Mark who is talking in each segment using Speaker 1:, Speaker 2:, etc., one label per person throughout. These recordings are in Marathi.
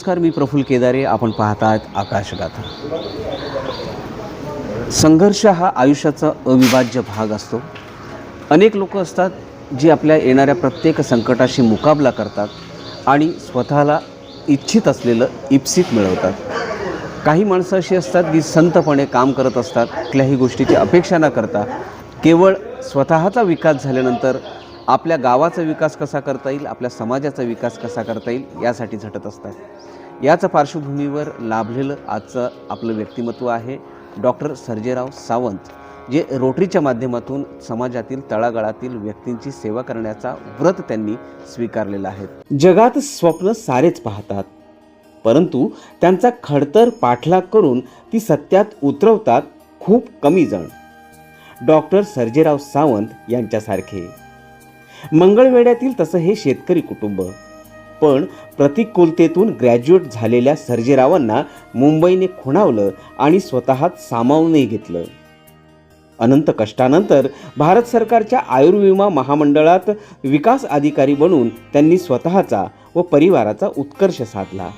Speaker 1: नमस्कार मी प्रफुल केदारे. आपण पाहत आहात आकाशगाथा. संघर्ष हा आयुष्याचा अविभाज्य भाग असतो. अनेक लोक असतात जी आपल्या येणाऱ्या प्रत्येक संकटाशी मुकाबला करतात आणि स्वतःला इच्छित असलेलं इप्सित मिळवतात. काही माणसं अशी असतात की संतपणे काम करत असतात कुठल्याही गोष्टीची अपेक्षा न करता. केवळ स्वतःचा विकास झाल्यानंतर आपल्या गावाचा विकास कसा करता येईल आपल्या समाजाचा विकास कसा करता येईल यासाठी झटत असतात. याच पार्श्वभूमीवर लाभलेलं आजचं आपलं व्यक्तिमत्व आहे डॉक्टर सर्जेराव सावंत जे रोटरीच्या माध्यमातून समाजातील तळागाळातील व्यक्तींची सेवा करण्याचा व्रत त्यांनी स्वीकारलेला आहे. जगात स्वप्न सारेच पाहतात परंतु त्यांचा खडतर पाठलाग करून ती सत्यात उतरवतात खूप कमी जण. डॉक्टर सर्जेराव सावंत यांच्यासारखे. मंगळवेड्यातील तसं हे शेतकरी कुटुंब. पण प्रतिकूलतेतून ग्रॅज्युएट झालेल्या सर्जेरावांना मुंबईने खुणावलं आणि स्वतःत सामावूनही घेतलं. अनंत कष्टानंतर भारत सरकारच्या आयुर्विमा महामंडळात विकास अधिकारी बनून त्यांनी स्वतःचा व परिवाराचा उत्कर्ष साधला.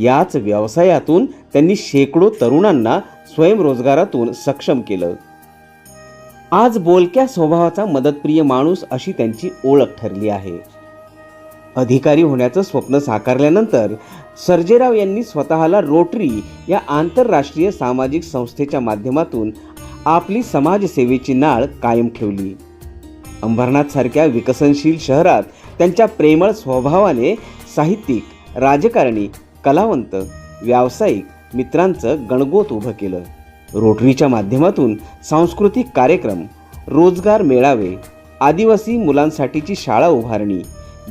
Speaker 1: याच व्यवसायातून त्यांनी शेकडो तरुणांना स्वयंरोजगारातून सक्षम केलं. आज बोलक्या स्वभावाचा मदतप्रिय माणूस अशी त्यांची ओळख ठरली आहे. अधिकारी होण्याचं स्वप्न साकारल्यानंतर सर्जेराव यांनी स्वतःला रोटरी या आंतरराष्ट्रीय सामाजिक संस्थेच्या माध्यमातून आपली समाजसेवेची नाळ कायम ठेवली. अंबरनाथसारख्या विकसनशील शहरात त्यांच्या प्रेमळ स्वभावाने साहित्यिक राजकारणी कलावंत व्यावसायिक मित्रांचं गणगोत उभं केलं. रोटरीच्या माध्यमातून सांस्कृतिक कार्यक्रम रोजगार मेळावे आदिवासी मुलांसाठीची शाळा उभारणी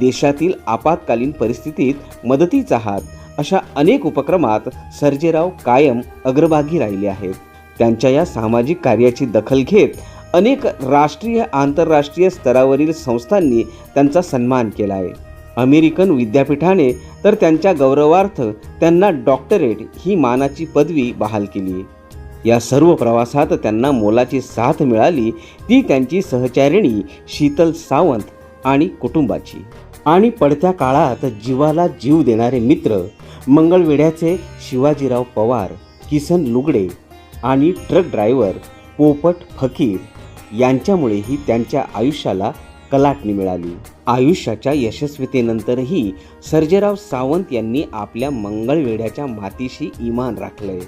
Speaker 1: देशातील आपत्कालीन परिस्थितीत मदतीचा हात अशा अनेक उपक्रमात सर्जेराव कायम अग्रभागी राहिले आहेत. त्यांच्या या सामाजिक कार्याची दखल घेत अनेक राष्ट्रीय आंतरराष्ट्रीय स्तरावरील संस्थांनी त्यांचा सन्मान केला आहे अमेरिकन विद्यापीठाने तर त्यांच्या गौरवार्थ त्यांना डॉक्टरेट ही मानाची पदवी बहाल केली. या सर्व प्रवासात त्यांना मोलाची साथ मिळाली. ती त्यांची सहचारिणी शीतल सावंत आणि कुटुंबाची. आणि पडत्या काळात जीवाला जीव देणारे मित्र मंगळवेढ्याचे शिवाजीराव पवार किसन लुगडे आणि ट्रक ड्रायव्हर पोपट फकीर यांच्यामुळेही त्यांच्या आयुष्याला कलाटणी मिळाली. आयुष्याच्या यशस्वीतेनंतरही सर्जेराव सावंत यांनी आपल्या मंगळवेढ्याच्या मातीशी इमान राखलंय.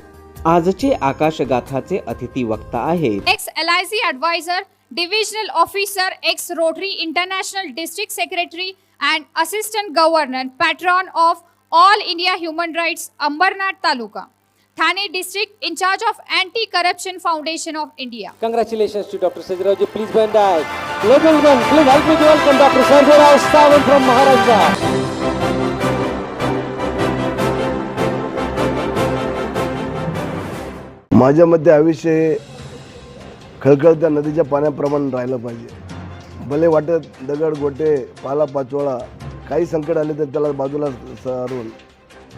Speaker 1: आजचे आकाशगाथाचे अतिथी वक्ता
Speaker 2: आहे ex L I C adviser divisional officer ex Rotary International district secretary and assistant governor patron of all India human rights Ambernath taluka Thane district in charge
Speaker 3: of anti corruption foundation of India congratulation to doctor सजीरावजी please बंद आहे local me welcome doctor Sajirao from Maharashtra माझ्या
Speaker 4: मते आयुष्य हे खळखळत्या नदीच्या पाण्याप्रमाणे राहिलं पाहिजे. भले वाटत दगड गोटे पाला पाचोळा काही संकट आले तर त्याला बाजूला सारून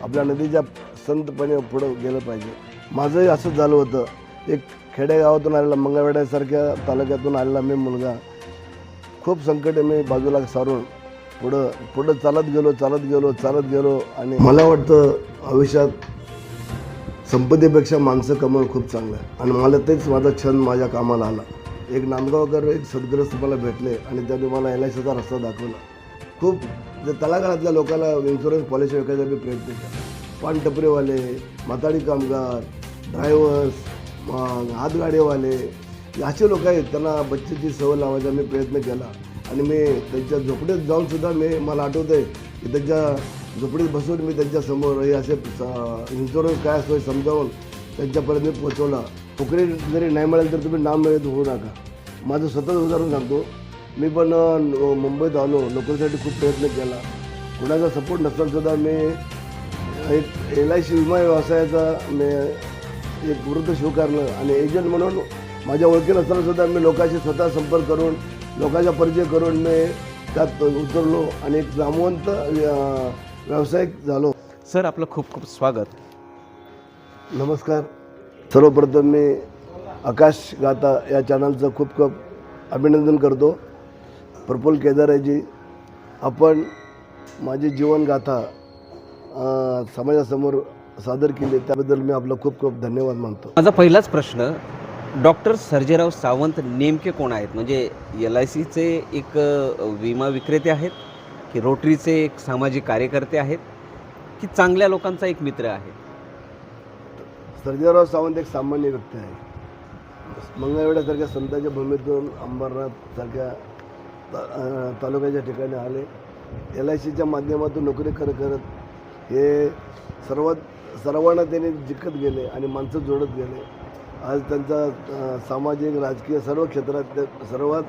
Speaker 4: आपल्या नदीच्या संतपणे पुढं गेलं पाहिजे. माझंही असंच झालं होतं. एक खेडेगावातून आलेला मंगळवेड्यासारख्या तालुक्यातून आलेला मी मुलगा. खूप संकट मी बाजूला सारून पुढं पुढं चालत गेलो चालत गेलो चालत गेलो आणि मला वाटतं आयुष्यात संपत्तीपेक्षा माणसं कमवणं खूप चांगलं आहे. आणि मला तेच माझा छंद माझ्या कामाला आला. एक नांदगावकर एक सदग्रस्त मला भेटले आणि त्यांनी मला एल आय सीचा रस्ता दाखवला. खूप जे तळागाळातल्या लोकांना इन्शुरन्स पॉलिसी विकायचा मी प्रयत्न केला. पानटपरीवाले माताडी कामगार ड्रायव्हर्स मग हातगाडीवाले असे लोक आहेत त्यांना बच्चेची सवय लावायचा मी प्रयत्न केला. आणि मी त्यांच्या झोपडेत जाऊनसुद्धा मी मला आठवतं आहे की त्यांच्या झोपडीत बसून मी त्यांच्यासमोर हे असे इन्शुरन्स काय असतो हे समजावून त्यांच्यापर्यंत मी पोचवला नोकरी जरी नाही मिळाली तर तुम्ही नाम मिळत होऊ नका. माझं स्वतःच उदाहरण सांगतो. मी पण मुंबईत आलो. नोकरीसाठी खूप प्रयत्न केला. कुणाचा सपोर्ट नसतानासुद्धा मी एक एल आय सी विमा व्यवसायाचा मी एक वृत्त स्वीकारलं. आणि एजंट म्हणून माझ्या ओळखी नसतानासुद्धा मी लोकांशी स्वतः संपर्क करून लोकांचा परिचय करून मी त्यात उतरलो. आणि एक नामवंत व्यावसायिक झालो.
Speaker 1: सर आपलं खूप खूप स्वागत.
Speaker 4: नमस्कार. सर्वप्रथम मी आकाश गाथा या चॅनलचं खूप खूप अभिनंदन करतो. प्रफुल्ल केदारेजी आपण माझी जीवनगाथा समाजासमोर सादर केली त्याबद्दल मी आपलं खूप खूप धन्यवाद मानतो.
Speaker 1: माझा पहिलाच प्रश्न डॉक्टर सर्जेराव सावंत नेमके कोण आहेत? म्हणजे एल आय सीचे एक विमा विक्रेते आहेत की रोटरीचे एक सामाजिक कार्यकर्ते आहेत की चांगल्या लोकांचा एक मित्र आहे?
Speaker 4: सर्जेराव सावंत एक सामान्य व्यक्ती आहे. मंगळवेड्यासारख्या संतांच्या भूमीतून अंबरनाथ सारख्या ता- तालुक्याच्या ठिकाणी आले. एल आय सीच्या माध्यमातून नोकरी करत करत हे सर्वात सर्वांना त्यांनी जिंकत गेले आणि माणसं जोडत गेले. आज त्यांचा सामाजिक राजकीय सर्व क्षेत्रात ते सर्वात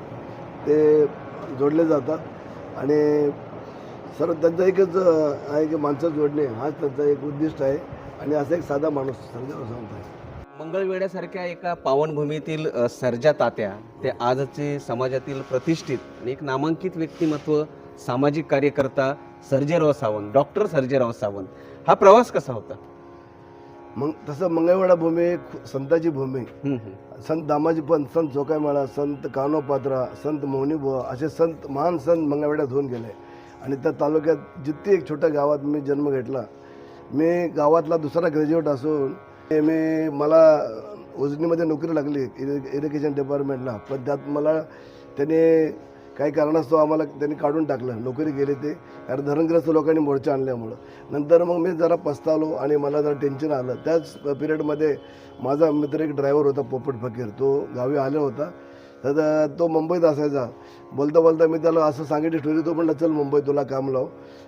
Speaker 4: ते जोडले जातात. आणि सर्व त्यांचं एकच आहे की माणसं जोडणे हाच त्यांचा एक उद्दिष्ट आहे आणि असा एक साधा माणूस सर्जेराव सावंत आहे.
Speaker 1: मंगळवेड्यासारख्या एका पावनभूमीतील सर्जा तात्या ते आजचे समाजातील प्रतिष्ठित आणि एक नामांकित व्यक्तिमत्व सामाजिक कार्यकर्ता सर्जेराव सावंत डॉक्टर सर्जेराव सावंत. हा प्रवास कसा होता?
Speaker 4: मग तसं मंगळवेढा भूमी एक संताची भूमी. संत दामाजी पंत संत चोकामेळा संत कानोपात्रा संत मोहनीबुवा असे संत महान संत मंगळवेढ्यात होऊन गेले. आणि त्या तालुक्यात जितकी एक छोट्या गावात मी जन्म घेतला मी गावातला दुसरा ग्रॅज्युएट असून मी मला उजनीमध्ये नोकरी लागली इरि इरिगेशन डिपार्टमेंटला पण त्यात मला त्याने काही कारणास्तव आम्हाला त्यांनी काढून टाकलं नोकरी गेली ते. कारण धरणग्रस्त लोकांनी मोर्चा आणल्यामुळं. नंतर मग मी जरा पस्तावलो आणि मला जरा टेन्शन आलं. त्याच पिरियडमध्ये माझा मित्र एक ड्रायव्हर होता पोपट फकीर. तो गावी आला होता. तर तो मुंबईत असायचा. बोलता बोलता मी त्याला असं सांगितली स्टोरी तो म्हणला चल मुंबई तुला काम लाव.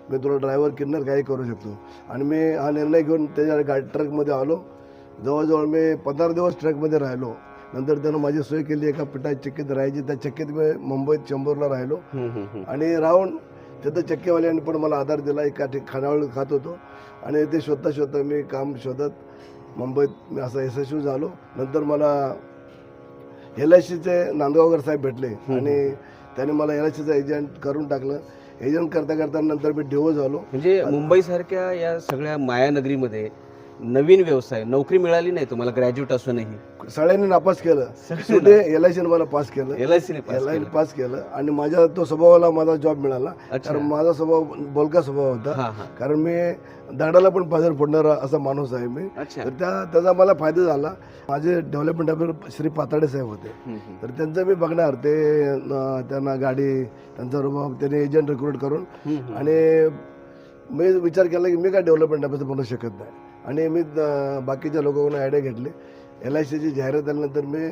Speaker 4: मी तुला ड्रायव्हर किन्नर काही करू शकतो. आणि मी हा निर्णय घेऊन त्याच्या गाडी ट्रकमध्ये आलो. जवळजवळ मी पंधरा दिवस ट्रकमध्ये राहिलो. नंतर त्यानं माझी सोय केली एका पिठा चक्कीत राहायची. त्या चक्कीत मी मुंबईत चंबूरला राहिलो. आणि राहून तिथं चक्केवाल्यांनी पण मला आधार दिला. एका ठिक खानावळ खात होतो. आणि ते शोधता शोधता मी काम शोधत मुंबईत मी असं यशस्वी झालो. नंतर मला एल आय सीचे नांदगावकर साहेब भेटले आणि त्याने मला एल आय सीचा एजंट करून टाकलं. एजंट करता करता नंतर मी डिवो झालो.
Speaker 1: म्हणजे मुंबईसारख्या या सगळ्या मायानगरीमध्ये नवीन व्यवसाय नोकरी मिळाली नाही तुम्हाला ग्रॅज्युएट असूनही.
Speaker 4: सगळ्यांनी नापास केलं. शेवटी एल आय सीने मला पास केलं.
Speaker 1: एल आय सीने
Speaker 4: एल आय पास केलं. आणि माझ्या तो स्वभावाला माझा जॉब मिळाला. कारण माझा स्वभाव बोलका स्वभाव होता. कारण मी दगडाला पण पाजर फोडणारा असा माणूस आहे मी. तर त्या त्याचा मला फायदा झाला. माझे डेव्हलपमेंट ऑफिसर श्री पाताडे साहेब होते. तर त्यांचं मी बघणार. ते त्यांना गाडी त्यांचा रुबाब त्याने एजंट रिक्रूट करून. आणि मी विचार केला की मी काय डेव्हलपमेंट ऑफिसर बनू शकत नाही. आणि मी बाकीच्या लोकांकडून आयडिया घेतली. एल आय सीची जाहिरात आल्यानंतर मी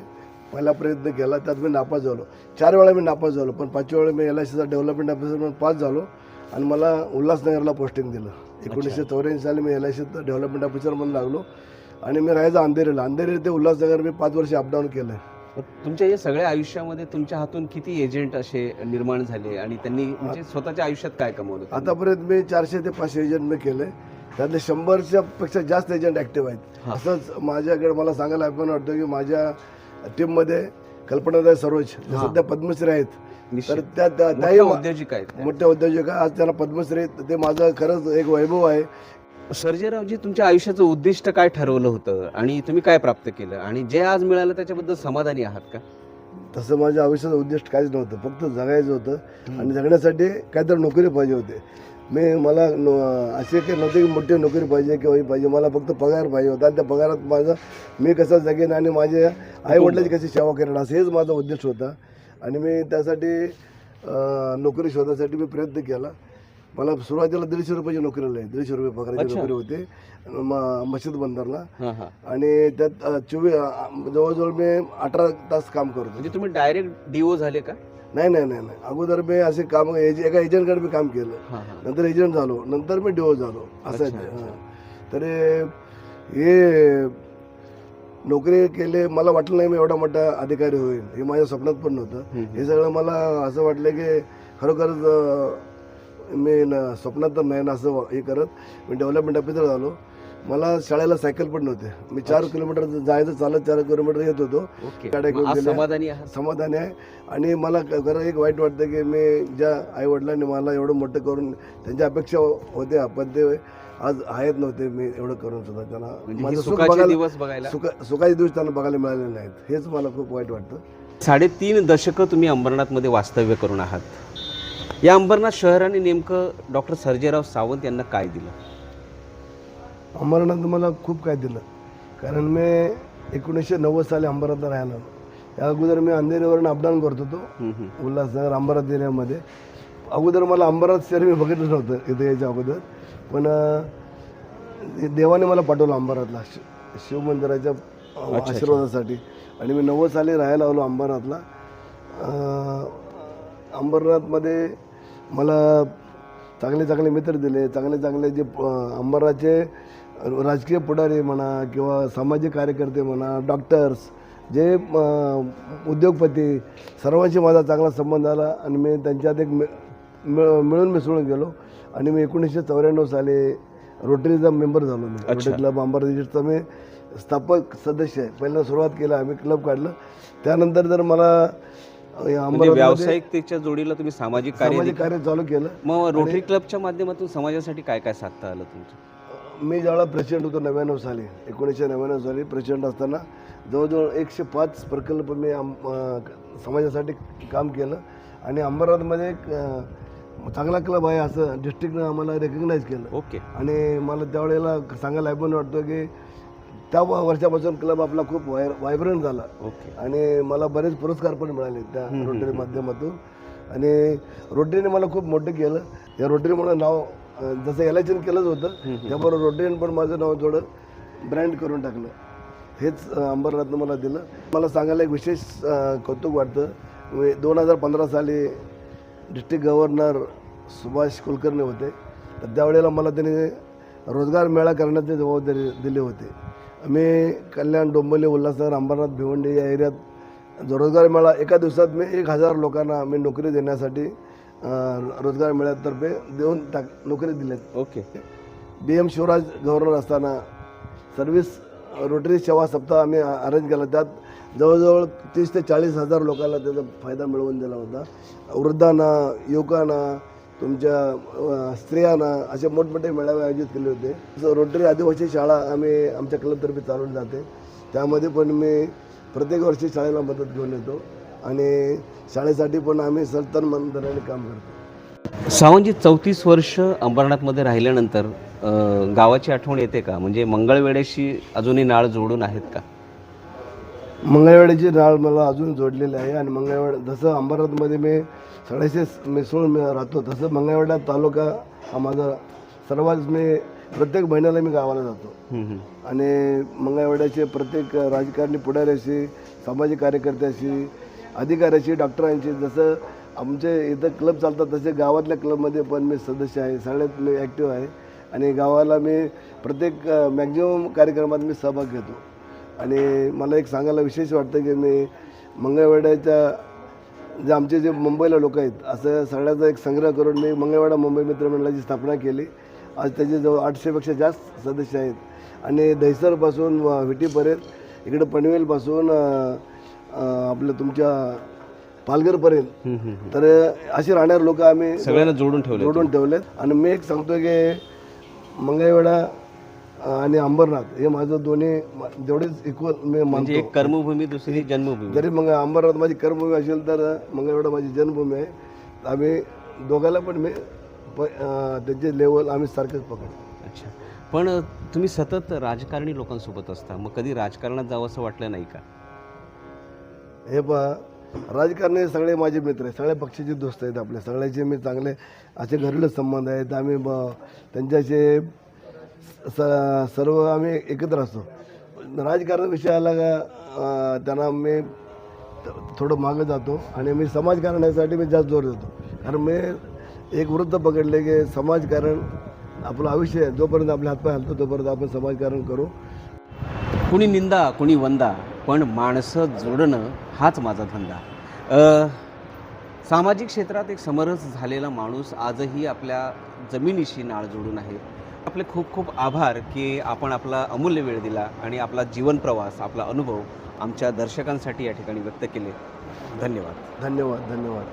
Speaker 4: पहिला प्रयत्न केला त्यात मी नापास झालो. चार वेळा मी नापास झालो पण पाचव्या वेळा मी एल आय सीचा डेव्हलपमेंट ऑफिसर म्हणून पास झालो आणि मला उल्हासनगरला पोस्टिंग दिलं. एकोणीसशे चौऱ्याऐंशी साली मी एल आय सीचं डेव्हलपमेंट ऑफिसर म्हणून लागलो आणि मी राहायचं अंधेरीला. अंधेरी ते उल्हासनगर मी पाच वर्ष अपडाऊन केलं
Speaker 1: तुमच्या या सगळ्या आयुष्यामध्ये तुमच्या हातून किती एजंट असे निर्माण झाले आणि त्यांनी म्हणजे स्वतःच्या आयुष्यात काय कमवलं?
Speaker 4: आतापर्यंत मी चारशे ते पाचशे एजंट मी केले. त्यातले शंभरच्या पेक्षा जास्त एजंट ऍक्टिव्ह आहेत. असंच माझ्याकडे मला सांगायला अभिमान वाटतं की माझ्या टीममध्ये कल्पनादाय सरोज. सध्या पद्मश्री आहेत. तर त्या त्या- त्याही
Speaker 1: उद्योजिका आहेत.
Speaker 4: मोठ्या उद्योजक. आज त्यांना पद्मश्री. ते माझं खरंच एक वैभव आहे
Speaker 1: सर्जेरावजी तुमच्या आयुष्याचं उद्दिष्ट काय ठरवलं होतं आणि तुम्ही काय प्राप्त केलं आणि जे आज मिळालं त्याच्याबद्दल समाधानी आहात का
Speaker 4: तसं माझ्या आयुष्याचं उद्दिष्ट काहीच नव्हतं फक्त जगायचं होतं आणि जगण्यासाठी काहीतरी नोकरी पाहिजे होते मी मला नो असे काही नव्हते की मोठी नोकरी पाहिजे किंवा हे पाहिजे. मला फक्त पगार पाहिजे होता. आणि त्या पगारात माझं मी कसं जगेन आणि माझ्या आईवडिलांची कशी सेवा करेन असं हेच माझं उद्दिष्ट होता. आणि मी त्यासाठी नोकरी शोधासाठी मी प्रयत्न केला. मला सुरुवातीला दीडशे रुपयाची नोकरी आली. दीडशे रुपये पगाराची. नोकरी होती. म- मशीद बंदरला. आणि त्यात चोवीस जवळजवळ मी अठरा तास काम करतो
Speaker 1: म्हणजे तुम्ही डायरेक्ट डीओ झाले का?
Speaker 4: नाही नाही नाही नाही. अगोदर मी असे काम एज- एका एजंटकडे मी काम केलं.
Speaker 1: हा हा.
Speaker 4: नंतर एजंट झालो. नंतर मी डिवोर्स झालो. असं आहे
Speaker 1: अच्छा,
Speaker 4: ते.
Speaker 1: अच्छा.
Speaker 4: हां. तर हे- हे नोकरी केले मला वाटलं नाही मी एवढा मोठा अधिकारी होईल हे माझ्या स्वप्नात पण नव्हतं. हे सगळं मला असं वाटलं की खरोखरच अं, मी न स्वप्नात तर नाही ना असं हे करत. मी डेव्हलपमेंट ऑफिसर झालो. मला शाळेला सायकल पण नव्हते. मी चार किलोमीटर जायचं चालत चार किलोमीटर येत होतो. गाड्या घेऊन गेल्या.
Speaker 1: समाधानी आहात?
Speaker 4: समाधानी आहे. आणि मला क- खरं एक वाईट वाटतं की मी ज्या आईवडिलांनी मला एवढं मोठं करून त्यांच्या अपेक्षा होत्या पण ते आज आहेत नव्हते. मी एवढं करून सुद्धा त्यांना
Speaker 1: म्हणजे हे
Speaker 4: माझं सुख
Speaker 1: सुखाचे
Speaker 4: बघायला
Speaker 1: दिवस बघायला.
Speaker 4: सुख सुखाचे दिवस त्यांना बघायला मिळाले नाहीत. हेच मला खूप वाईट वाटतं.
Speaker 1: साडेतीन दशकं तुम्ही अंबरनाथमध्ये वास्तव्य करून आहात. या अंबरनाथ शहराने नेमकं डॉक्टर सर्जेराव सावंत यांना काय दिलं?
Speaker 4: अमरनाथ मला खूप काय दिलं. कारण मी एकोणीसशे नव्वद साली अंबरनाथला राहायला आलो त्या अगोदर मी अंधेरीवरून अपडाऊन करत होतो. उल्हासनगर अंबरनाथ एरियामध्ये. अगोदर मला अंबरनाथ शहर मी बघितलं नव्हतं इथे यायच्या अगोदर. पण देवाने मला पाठवलं अंबरनाथला शिवमंदिराच्या आशीर्वादासाठी. आणि मी नव्वद साली राहायला आलो अंबरनाथला. अंबरनाथमध्ये मला चांगले चांगले मित्र दिले. चांगले चांगले जे अंबरनाथचे राजकीय पुढारी म्हणा किंवा सामाजिक कार्यकर्ते म्हणा डॉक्टर्स जे उद्योगपती सर्वांशी माझा चांगला संबंध आला आणि मी त्यांच्यात एक मि- मिळून मिसळून गेलो आणि मी एकोणीसशे चौऱ्याण्णव साली रोटरीचा मेंबर झालो मी. रोटरी क्लब अंबरनाथचा मी स्थापक सदस्य आहे. पहिल्यांदा सुरुवात केलं आम्ही क्लब काढलं. त्यानंतर जर मला
Speaker 1: म्हणजे व्यावसायिकतेच्या जोडीला तुम्ही सामाजिक कार्य
Speaker 4: सामाजिक कार्य चालू केलं.
Speaker 1: मग रोटरी क्लबच्या माध्यमातून समाजासाठी काय काय साधता आलं तुमचं?
Speaker 4: मी ज्यावेळेला प्रेसिडेंट होतो नव्याण्णव साली एकोणीसशे नव्याण्णव साली प्रेसिडेंट असताना जवळजवळ एकशे पाच प्रकल्प मी आम- समाजासाठी काम केलं. आणि अंबरनाथमध्ये एक चांगला क्लब आहे असं डिस्ट्रिक्टनं आम्हाला रेकग्नाईज केलं.
Speaker 1: ओके
Speaker 4: आणि मला त्यावेळेला सांगायला अभिमान वाटतो की त्या व- वर्षापासून क्लब आपला खूप वाय व्हायब्रंट झाला.
Speaker 1: ओके
Speaker 4: आणि मला बरेच पुरस्कार पण मिळाले त्या रोटरी माध्यमातून. आणि रोटरीने मला खूप मोठं केलं. या रोटरीमुळे नाव जसं इलेक्शन केलंच होतं त्याबरोबर रोटरीने पण माझं नाव थोडं ब्रँड करून टाकलं. हेच अंबरनाथनं मला दिलं. मला सांगायला एक विशेष कौतुक वाटतं. दोन हजार पंधरा साली डिस्ट्रिक्ट गव्हर्नर सुभाष कुलकर्णी होते. तर त्यावेळेला मला त्यांनी रोजगार मेळा करण्याची जबाबदारी दिली होती. आम्ही कल्याण डोंबिवली उल्हासनगर अंबरनाथ भिवंडी या एरियात जो रोजगार मेळा एका दिवसात मी एक हजार लोकांना मी नोकरी देण्यासाठी रोजगार मेळ्यातर्फे देऊन टाक नोकरी दिल्यात.
Speaker 1: Okay.
Speaker 4: B M Shivraj governor असताना सर्व्हिस रोटरी सेवा सप्ताह आम्ही अरेंज केला. त्यात जवळजवळ तीस ते चाळीस हजार लोकांना त्याचा फायदा मिळवून दिला होता. वृद्धांना युवकांना तुमच्या स्त्रियांना असे मोठमोठे मेळावे आयोजित केले होते. रोटरी आदिवासी शाळा आम्ही आमच्या क्लबतर्फे चालवली जाते. त्यामध्ये पण मी प्रत्येक वर्षी शाळेला मदत घेऊन येतो. आणि शाळेसाठी पण आम्ही सलतन मंदिराने काम करतो.
Speaker 1: सावंतजी चौतीस वर्ष अंबरनाथमध्ये राहिल्यानंतर गावाची आठवण येते का? म्हणजे मंगळवेळेशी अजूनही नाळ जोडून आहेत का?
Speaker 4: मंगळवेढ्याची नाळ मला अजून जोडलेली आहे आणि मंगळवेढा जसं अंबरनाथमध्ये मी सगळ्याशी मिसळून मी राहतो तसं मंगळवेढा तालुका हा माझा सर्वात मी प्रत्येक महिन्याला मी गावाला जातो. आणि मंगळवेढ्याचे प्रत्येक राजकारणी पुढाऱ्याशी सामाजिक कार्यकर्त्याशी अधिकाऱ्याशी डॉक्टरांशी जसं आमचे इथं क्लब चालतात तसे गावातल्या क्लबमध्ये पण मी सदस्य आहे सगळ्यात मी ॲक्टिव्ह आहे. आणि गावाला मी प्रत्येक मॅक्झिमम कार्यक्रमात मी सहभाग घेतो. आणि मला एक सांगायला विशेष वाटतं की मी मंगळवाड्याच्या जे आमचे जे मुंबईला लोक आहेत असं सगळ्याचा एक संग्रह करून मी मंगळवाडा मुंबई मित्रमंडळाची स्थापना केली. आज त्याचे जवळ आठशेपेक्षा जास्त सदस्य आहेत. आणि दहिसरपासून व विटीपर्यंत इकडं पनवेलपासून आपलं तुमच्या पालघरपर्यंत. तर असे राहणारे लोक आम्ही
Speaker 1: सगळ्यांना जोडून ठेवले
Speaker 4: जोडून ठेवलेत. आणि मी एक सांगतो की मंगळवेढा अं, आणि अंबरनाथ हे माझं दोन्ही जेवढेच इक्वल मी
Speaker 1: म्हणजे
Speaker 4: मानतो.
Speaker 1: एक कर्मभूमी दुसरी जन्मभूमी.
Speaker 4: जरी मग अंबरनाथ माझी कर्मभूमी असेल तर मंगळवेढा माझी जन्मभूमी आहे. आम्ही दोघाला पण मी प अं, त्याचे लेवल आम्ही सारखंच पकडतो.
Speaker 1: अच्छा. पण तुम्ही सतत राजकारणी लोकांसोबत असता. मग कधी राजकारणात जावं असं वाटलं नाही का?
Speaker 4: हे पहा राजकारणी सगळे माझे मित्र आहेत सगळ्या पक्षाचे दोस्त आहेत आपले सगळ्याचे मी चांगले असे घरले संबंध आहेत. आम्ही ब त्यांच्याशी स सर्व आम्ही एकत्र असतो. राजकारण विषयाला का त्यांना मी थोडं मागं जातो आणि मी समाजकारणासाठी मी जास्त जोर देतो. कारण मी एक वृत्त पकडले की समाजकारण आपलं आयुष्य आहे जोपर्यंत आपले हातपाय हलतो तोपर्यंत आपण समाजकारण करू.
Speaker 1: कुणी निंदा कुणी वंदा. पण माणसं जोडणं हाच माझा धंदा. सामाजिक क्षेत्रात एक समरस झालेला माणूस आजही आपल्या जमिनीशी नाळ जोडून आहे. आपले खूप खूप आभार की आपण आपला अमूल्य वेळ दिला आणि आपला जीवन प्रवास आपला अनुभव आमच्या दर्शकांसाठी या ठिकाणी व्यक्त केले. धन्यवाद.
Speaker 4: धन्यवाद धन्यवाद.